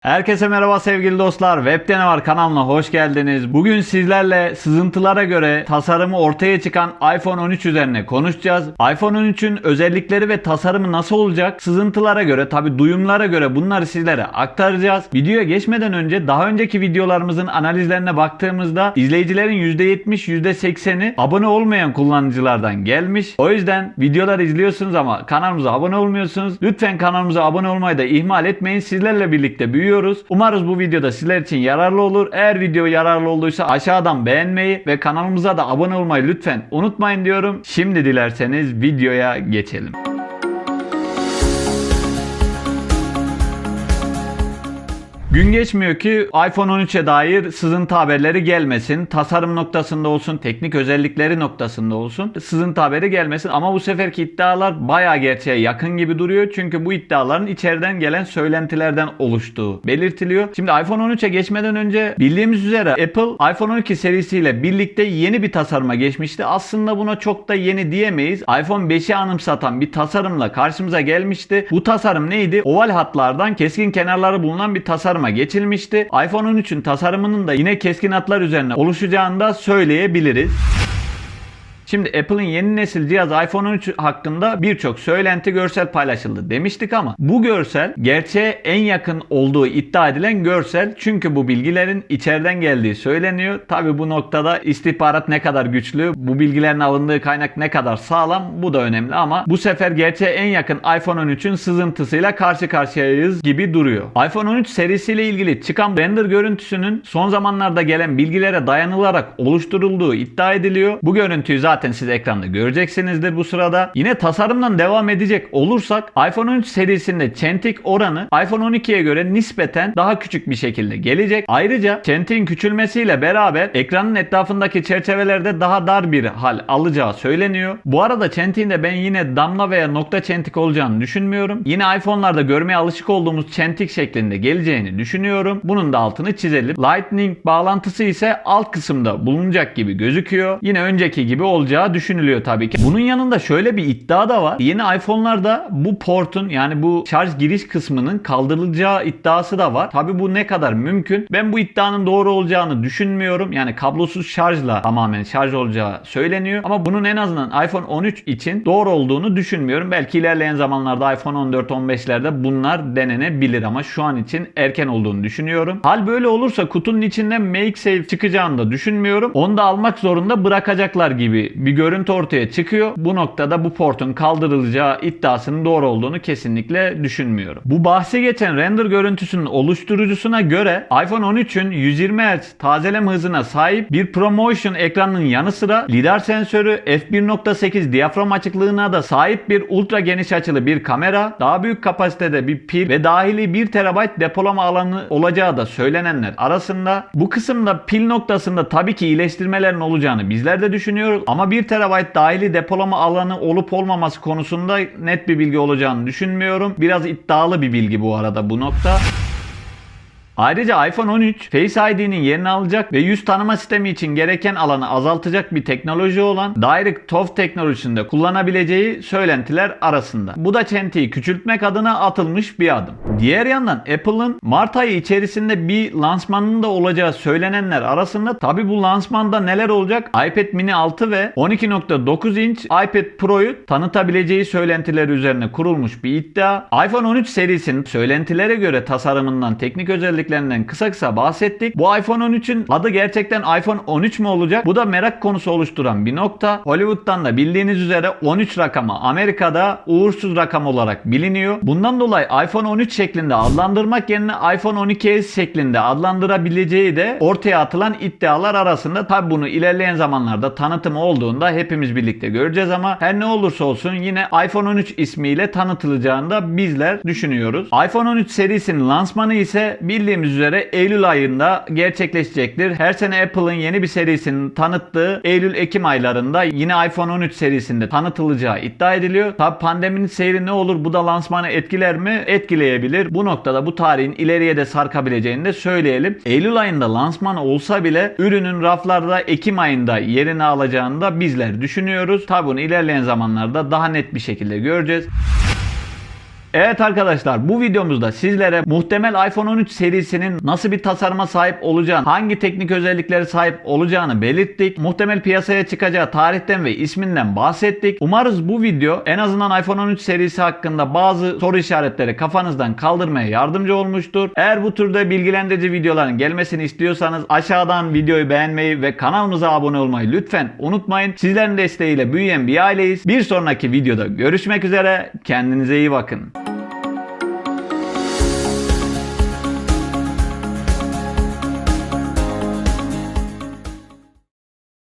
Herkese merhaba sevgili dostlar. Webde ne var kanalına hoş geldiniz. Bugün sizlerle sızıntılara göre tasarımı ortaya çıkan iPhone 13 üzerine konuşacağız. iPhone 13'ün özellikleri ve tasarımı nasıl olacak? Sızıntılara göre tabi duyumlara göre bunları sizlere aktaracağız. Videoya geçmeden önce daha önceki videolarımızın analizlerine baktığımızda izleyicilerin %70 %80'i abone olmayan kullanıcılardan gelmiş. O yüzden videolar izliyorsunuz ama kanalımıza abone olmuyorsunuz. Lütfen kanalımıza abone olmayı da ihmal etmeyin. Sizlerle birlikte büyüyoruz. Umarız bu videoda sizler için yararlı olur. Eğer video yararlı olduysa aşağıdan beğenmeyi ve kanalımıza da abone olmayı lütfen unutmayın diyorum. Şimdi dilerseniz videoya geçelim. Gün geçmiyor ki iPhone 13'e dair sızıntı haberleri gelmesin. Tasarım noktasında olsun, teknik özellikleri noktasında olsun. Sızıntı haberi gelmesin ama bu seferki iddialar bayağı gerçeğe yakın gibi duruyor. Çünkü bu iddiaların içeriden gelen söylentilerden oluştuğu belirtiliyor. Şimdi iPhone 13'e geçmeden önce bildiğimiz üzere Apple iPhone 12 serisiyle birlikte yeni bir tasarıma geçmişti. Aslında buna çok da yeni diyemeyiz. iPhone 5'i anımsatan bir tasarımla karşımıza gelmişti. Bu tasarım neydi? Oval hatlardan keskin kenarları bulunan bir tasarıma geçilmişti. iPhone 13'ün tasarımının da yine keskin hatlar üzerine oluşacağını da söyleyebiliriz. Şimdi Apple'ın yeni nesil cihaz iPhone 13 hakkında birçok söylenti görsel paylaşıldı demiştik ama bu görsel gerçeğe en yakın olduğu iddia edilen görsel çünkü bu bilgilerin içeriden geldiği söyleniyor. Tabi bu noktada istihbarat ne kadar güçlü, bu bilgilerin alındığı kaynak ne kadar sağlam bu da önemli ama bu sefer gerçeğe en yakın iPhone 13'ün sızıntısıyla karşı karşıyayız gibi duruyor. iPhone 13 serisiyle ilgili çıkan render görüntüsünün son zamanlarda gelen bilgilere dayanılarak oluşturulduğu iddia ediliyor. Bu görüntüyü zaten siz ekranda göreceksinizdir bu sırada. Yine tasarımdan devam edecek olursak iPhone 13 serisinde çentik oranı iPhone 12'ye göre nispeten daha küçük bir şekilde gelecek. Ayrıca çentiğin küçülmesiyle beraber ekranın etrafındaki çerçevelerde daha dar bir hal alacağı söyleniyor. Bu arada çentiğin de ben yine damla veya nokta çentik olacağını düşünmüyorum. Yine iPhone'larda görmeye alışık olduğumuz çentik şeklinde geleceğini düşünüyorum. Bunun da altını çizelim. Lightning bağlantısı ise alt kısımda bulunacak gibi gözüküyor. Yine önceki gibi olacak olacağı düşünülüyor tabii ki. Bunun yanında şöyle bir iddia da var. Yeni iPhone'larda bu portun yani bu şarj giriş kısmının kaldırılacağı iddiası da var. Tabii bu ne kadar mümkün? Ben bu iddianın doğru olacağını düşünmüyorum. Yani kablosuz şarjla tamamen şarj olacağı söyleniyor. Ama bunun en azından iPhone 13 için doğru olduğunu düşünmüyorum. Belki ilerleyen zamanlarda iPhone 14 15'lerde bunlar denenebilir ama şu an için erken olduğunu düşünüyorum. Hal böyle olursa kutunun içinden MagSafe çıkacağını da düşünmüyorum. Onu da almak zorunda bırakacaklar gibi bir görüntü ortaya çıkıyor. Bu noktada bu portun kaldırılacağı iddiasının doğru olduğunu kesinlikle düşünmüyorum. Bu bahsi geçen render görüntüsünün oluşturucusuna göre iPhone 13'ün 120 Hz tazeleme hızına sahip bir ProMotion ekranının yanı sıra lidar sensörü f1.8 diyafram açıklığına da sahip bir ultra geniş açılı bir kamera, daha büyük kapasitede bir pil ve dahili 1 TB depolama alanı olacağı da söylenenler arasında. Bu kısımda pil noktasında tabii ki iyileştirmelerin olacağını bizler de düşünüyoruz ama 1 TB dahili depolama alanı olup olmaması konusunda net bir bilgi olacağını düşünmüyorum. Biraz iddialı bir bilgi bu arada bu nokta. Ayrıca iPhone 13 Face ID'nin yerini alacak ve yüz tanıma sistemi için gereken alanı azaltacak bir teknoloji olan Direct TOF teknolojisinde kullanabileceği söylentiler arasında. Bu da çentiyi küçültmek adına atılmış bir adım. Diğer yandan Apple'ın Mart ayı içerisinde bir lansmanının da olacağı söylenenler arasında tabi bu lansmanda neler olacak? iPad mini 6 ve 12.9 inç iPad Pro'yu tanıtabileceği söylentileri üzerine kurulmuş bir iddia. iPhone 13 serisinin söylentilere göre tasarımından teknik özellik özelliklerinden kısa kısa bahsettik. Bu iPhone 13'ün adı gerçekten iPhone 13 mi olacak? Bu da merak konusu oluşturan bir nokta. Hollywood'dan da bildiğiniz üzere 13 rakamı Amerika'da uğursuz rakam olarak biliniyor. Bundan dolayı iPhone 13 şeklinde adlandırmak yerine iPhone 12s şeklinde adlandırabileceği de ortaya atılan iddialar arasında. Tabi bunu ilerleyen zamanlarda tanıtımı olduğunda hepimiz birlikte göreceğiz ama her ne olursa olsun yine iPhone 13 ismiyle tanıtılacağını da bizler düşünüyoruz. iPhone 13 serisinin lansmanı ise bildiğimiz bildiğimiz üzere Eylül ayında gerçekleşecektir. Her sene Apple'ın yeni bir serisini tanıttığı Eylül-Ekim aylarında yine iPhone 13 serisinde tanıtılacağı iddia ediliyor. Tabi pandeminin seyri ne olur bu da lansmanı etkiler mi? Etkileyebilir. Bu noktada bu tarihin ileriye de sarkabileceğini de söyleyelim. Eylül ayında lansman olsa bile ürünün raflarda Ekim ayında yerini alacağını da bizler düşünüyoruz. Tabi bunu ilerleyen zamanlarda daha net bir şekilde göreceğiz. Evet arkadaşlar bu videomuzda sizlere muhtemel iPhone 13 serisinin nasıl bir tasarıma sahip olacağını, hangi teknik özelliklere sahip olacağını belirttik. Muhtemel piyasaya çıkacağı tarihten ve isminden bahsettik. Umarız bu video en azından iPhone 13 serisi hakkında bazı soru işaretleri kafanızdan kaldırmaya yardımcı olmuştur. Eğer bu türde bilgilendirici videoların gelmesini istiyorsanız aşağıdan videoyu beğenmeyi ve kanalımıza abone olmayı lütfen unutmayın. Sizlerin desteğiyle büyüyen bir aileyiz. Bir sonraki videoda görüşmek üzere. Kendinize iyi bakın.